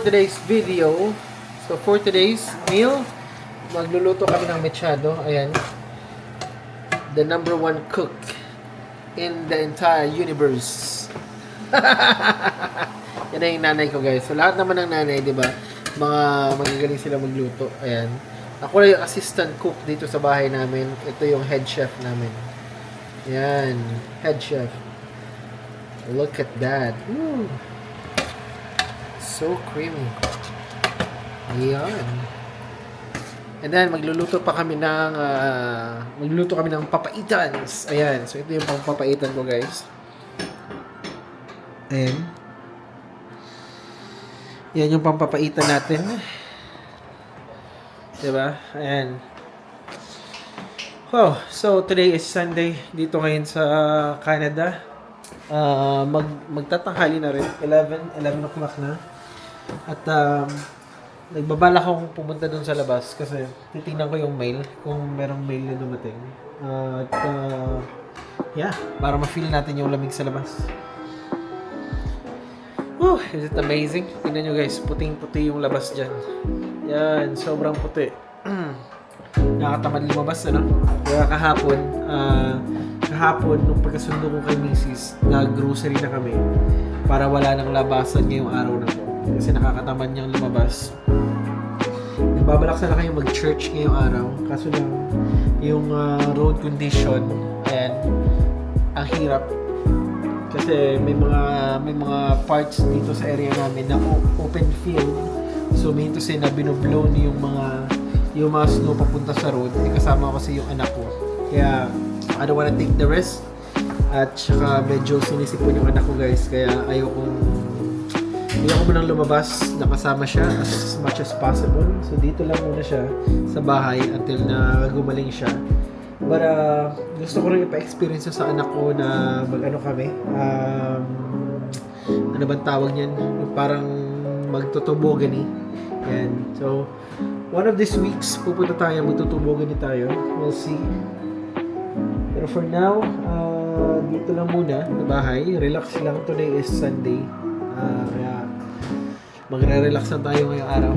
today's video, so for today's meal, magluluto kami ng mechado. Ayan. The number one cook in the entire universe. Yan na yung nanay ko guys. So lahat naman ng nanay, di ba? Mga magagaling sila magluto. Ayan. Ako lang yung assistant cook dito sa bahay namin. Ito yung head chef namin. Yan. Head chef. Look at that. Woo. So creamy. Yan. And then, magluluto pa kami ng, ah, magluluto kami ng papaitans. Ayan. So, ito yung pang papaitan ko, guys. Ayan. Yan yung pampapaitan natin. Diba? Ayan. Oh, so today is Sunday dito ngayon sa Canada. Ah, mag magtatanghali na rin. 11, 11 o'clock na. At um, nagbabala akong pumunta dun sa labas kasi titingnan ko yung mail kung merong mail na dumating. Ah, at ah, yeah, para ma-feel natin yung lamig sa labas. Whew, is it amazing? Tingnan nyo guys, puting-puti yung labas dyan. Yan, sobrang puti. Nakakatamad lumabas, ano? Kaya kahapon, ah, kahapon, nung pagkasundo ko kay Mrs., nag-grocery na kami para wala nang labasan ngayong araw na to. Kasi nakakatamad niyang lumabas. Nagbabalak sana kayo mag-church ngayong araw. Kaso lang, yung ah, road condition, ayan, ang hirap kasi may mga may mga parts dito sa area namin na open field. So may say na binoblow ni yung mga yung mga snow papunta sa road. Eh, kasama kasi yung anak ko. Kaya I don't wanna take the risk. At saka medyo sinisipon yung anak ko guys. Kaya ayoko ayoko mo nang lumabas nakasama siya as much as possible. So dito lang muna siya sa bahay until na gumaling siya. But uh, gusto ko rin ipa-experience sa anak ko na mag-ano kami. Um, ano bang tawag niyan? Parang magtutubogani. Yan. So, one of these weeks, pupunta tayo, magtutubogani tayo. We'll see. Pero for now, uh, dito lang muna sa bahay. Relax lang. Today is Sunday. Uh, kaya magre-relax lang tayo ngayong araw.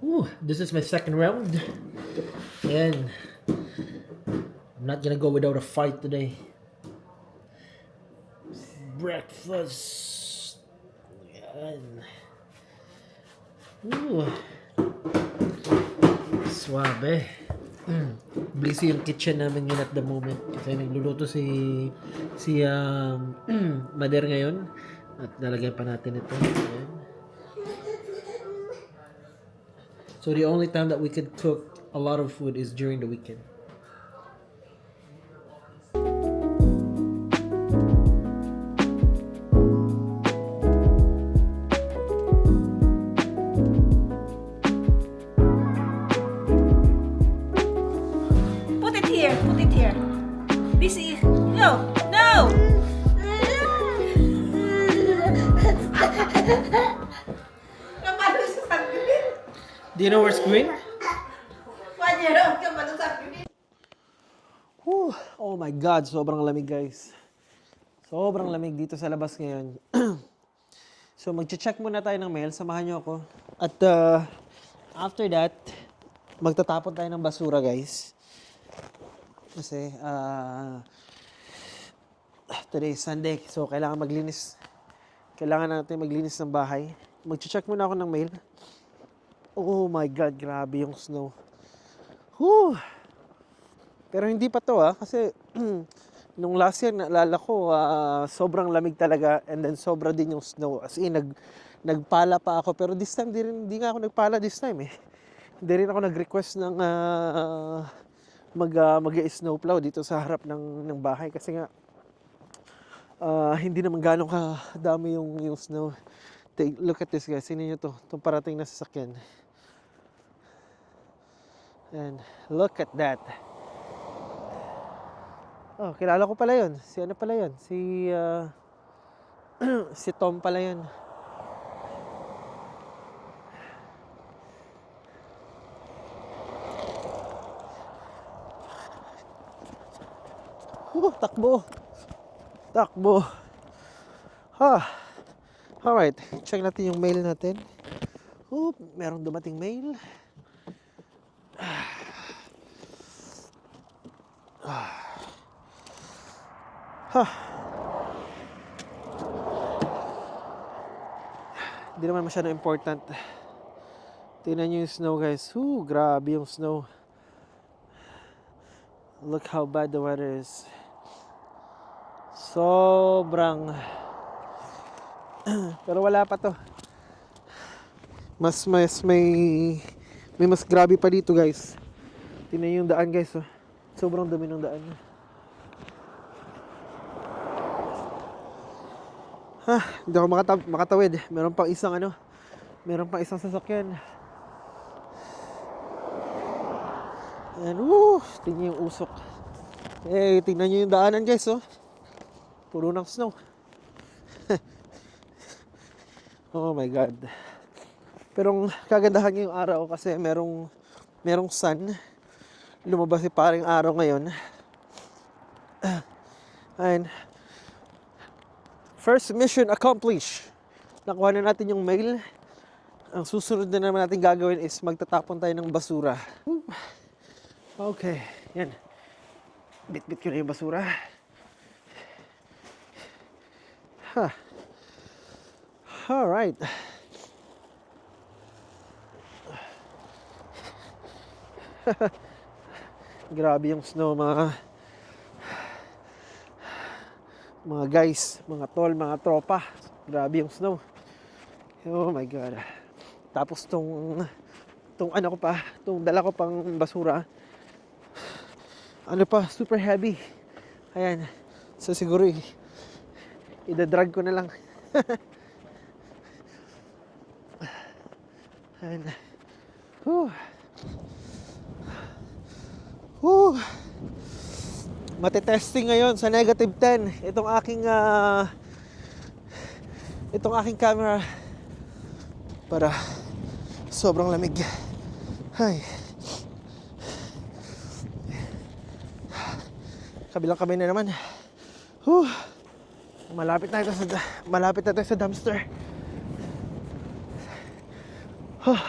Ooh, this is my second round. Ayan. I'm not gonna go without a fight today. Breakfast. Yan. Ooh. Suabe. Mm. Busy yung kitchen namin yun at the moment. Kasi nagluluto si si um, Mader ngayon. At nalagyan pa natin ito. Ayan. So the only time that we could cook a lot of food is during the weekend. Put it here. Put it here. This is no, no. Do you know where's Green? Panyero, kamalo sa saglit. Whew. Oh my God, sobrang lamig guys. Sobrang lamig dito sa labas ngayon. so magche-check muna tayo ng mail, samahan niyo ako. At uh, after that, magtatapon tayo ng basura guys. Kasi uh, today is Sunday, so kailangan maglinis. Kailangan natin maglinis ng bahay. Magche-check muna ako ng mail. Oh my God, grabe yung snow. Whew. Pero hindi pa to ah, kasi nung last year naalala ko ah, sobrang lamig talaga and then sobra din yung snow. As in nag nagpala pa ako pero this time di rin di nga ako nagpala this time eh. Hindi rin ako nag-request ng ah, mag uh, mag-snowplow dito sa harap ng ng bahay kasi nga ah, hindi naman gano'ng kadami yung yung snow. Take, look at this guys, sino nyo to? Itong parating na sasakyan. And look at that. Oh, kilala ko pala yun. Si ano pala yun? Si, ah, si Tom pala yun. Oh, takbo. Takbo. Ha. Alright, check natin yung mail natin. Oop, merong dumating mail. Ha. Hindi naman masyado important. Tingnan nyo yung snow guys. Ooh, grabe yung snow. Look how bad the weather is. Sobrang... Pero wala pa to. Mas, mas may... May mas grabe pa dito guys. Tingnan yung daan guys. Oh. Sobrang dumi ng daan. Ha, hindi ako makata- makatawid. Meron pang isang ano. Meron pang isang sasakyan. Ayan, woo! Tingnan yung usok. Eh, tingnan nyo yung daanan guys, oh. Puro ng snow. oh my God. Pero ang kagandahan ngayong araw kasi merong merong sun. Lumabas si paring araw ngayon. And first mission accomplished. Nakuha na natin yung mail. Ang susunod na naman natin gagawin is magtatapon tayo ng basura. Okay, yan. Bit-bit ko na yung basura. Ha. Alright. Grabe yung snow mga mga guys, mga tol, mga tropa. Grabe yung snow. Oh my god. Tapos tong tong ano ko pa, tong dala ko pang basura. Ano pa, super heavy. Ayan. So siguro i- ida-drag ko na lang. Ayan. Whew. Whew. Matitesting ngayon sa negative 10 itong aking ah, itong aking camera para sobrang lamig. Ay. Kabilang kami na naman. Whew. Malapit na ito sa malapit na tayo sa dumpster. Huh.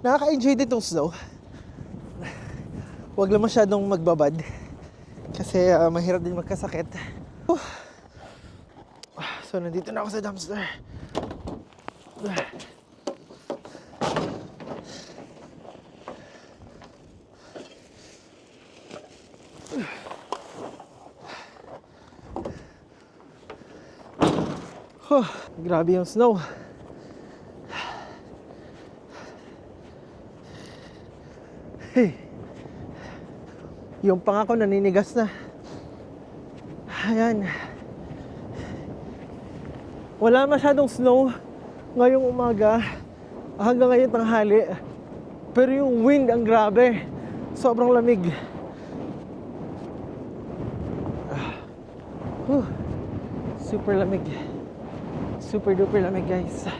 Nakaka-enjoy din tong snow. Huwag lang masyadong magbabad. Kasi ah, mahirap din magkasakit. Huh. So, nandito na ako sa dumpster. Huh, grabe yung snow. Hey. Yung pangako naninigas na. Ayan. Wala masyadong snow ngayong umaga hanggang ngayon tanghali. Pero yung wind ang grabe. Sobrang lamig. Ah. Whew. Super lamig. Super duper lamig guys.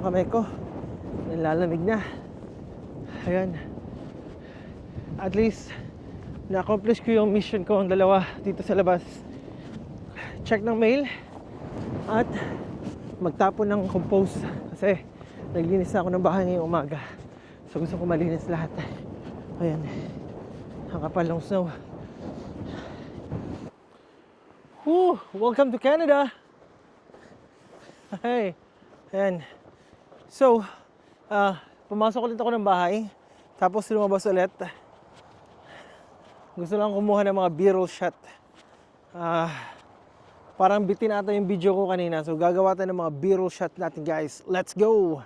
Yung kamay ko. Nalalamig na. Ayan. At least, na-accomplish ko yung mission ko ang dalawa dito sa labas. Check ng mail at magtapon ng compost kasi naglinis na ako ng bahay ngayong umaga. So gusto ko malinis lahat. Ayan. Ang kapal ng snow. Whew, welcome to Canada. Hey. Ayan. So, ah, pumasok ulit ako ng bahay. Tapos lumabas ulit. Gusto lang kumuha ng mga b-roll shot. Ah, parang bitin ata yung video ko kanina. So, gagawa tayo ng mga b-roll shot natin, guys. Let's go!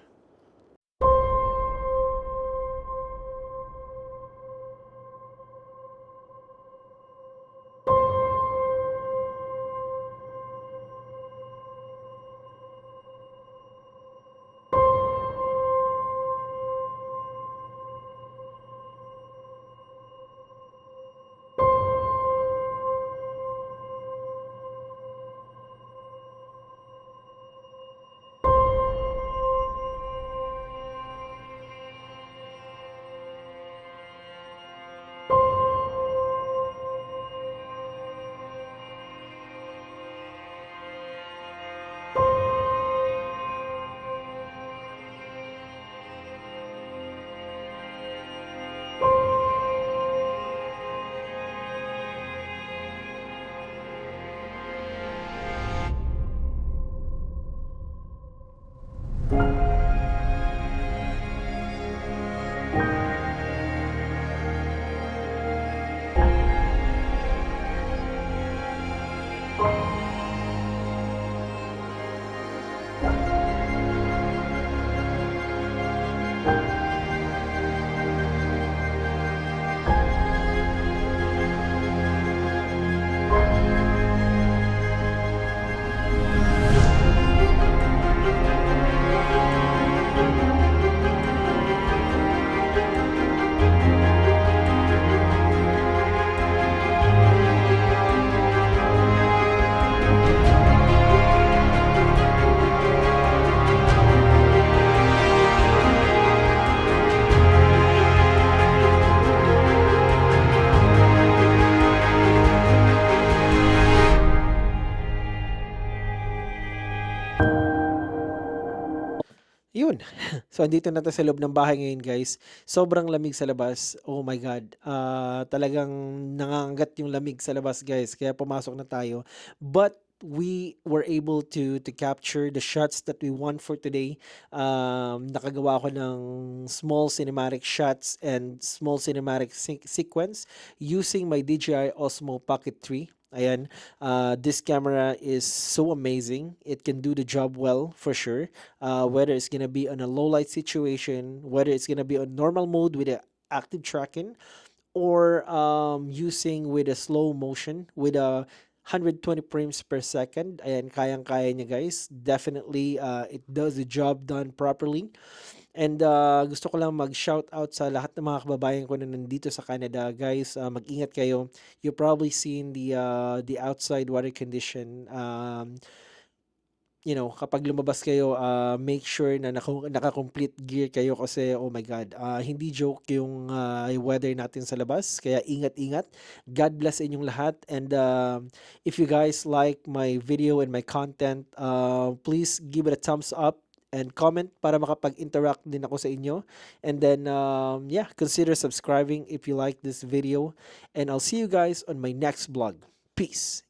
So, andito na tayo sa loob ng bahay ngayon, guys. Sobrang lamig sa labas. Oh my God. Ah, talagang nangangagat yung lamig sa labas, guys. Kaya pumasok na tayo. But, we were able to to capture the shots that we want for today. Um, nakagawa ako ng small cinematic shots and small cinematic se- sequence using my DJI Osmo Pocket 3. Ayan, uh, this camera is so amazing. It can do the job well for sure. Uh, whether it's gonna be on a low light situation, whether it's gonna be on normal mode with a active tracking, or um, using with a slow motion with a 120 frames per second. Ayan, kayang-kaya niya guys. Definitely, uh, it does the job done properly. And uh, gusto ko lang mag-shout out sa lahat ng mga kababayan ko na nandito sa Canada, guys. Uh, mag-ingat kayo. You probably seen the uh, the outside water condition. Um, you know, kapag lumabas kayo, uh, make sure na naka, naka-complete gear kayo kasi, oh my God, uh, hindi joke yung uh, weather natin sa labas. Kaya ingat-ingat. God bless inyong lahat. And uh, if you guys like my video and my content, uh, please give it a thumbs up and comment para makapag-interact din ako sa inyo. And then, um, yeah, consider subscribing if you like this video. And I'll see you guys on my next vlog. Peace.